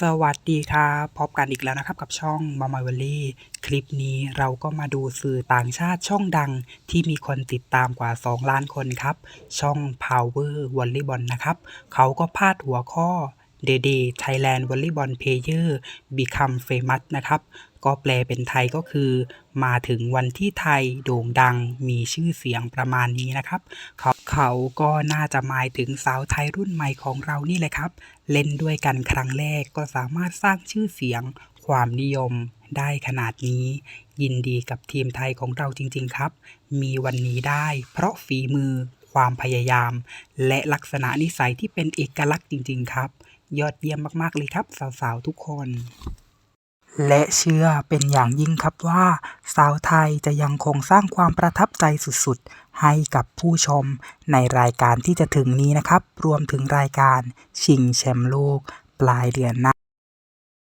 สวัสดีครับพบกันอีกแล้วนะครับกับช่องมา m ม v ว l ลี่คลิปนี้เราก็มาดูสื่อต่างชาติช่องดังที่มีคนติดตามกว่า 2 ล้านคนครับ ช่อง Power Volleyball นะครับ เขาก็พาดหัวข้อ d d Thailand Volleyball Player Become Famous นะครับ ก็แปลเป็นไทยก็คือ มาถึงวันที่ไทยโด่งดังมีชื่อเสียงประมาณนี้นะครับเขาเขาก็น่าจะหมายถึงสาวไทยรุ่นใหม่ของเรานี่แหละครับ เล่นด้วยกันครั้งแรกก็สามารถสร้างชื่อเสียงความนิยมได้ขนาดนี้ ยินดีกับทีมไทยของเราจริง ๆ ครับ มีวันนี้ได้เพราะฝีมือ ความพยายาม และลักษณะนิสัยที่เป็นเอกลักษณ์จริง ๆ ครับ ยอดเยี่ยมมากๆเลยครับ สาวๆทุกคน และเชื่อเป็นอย่างยิ่งครับว่า สาวไทยจะยังคงสร้างความประทับใจสุดๆ ให้กับผู้ชมในรายการที่จะถึงนี้นะครับ รวมถึงรายการชิงแชมป์โลก ปลายเดือนหน้า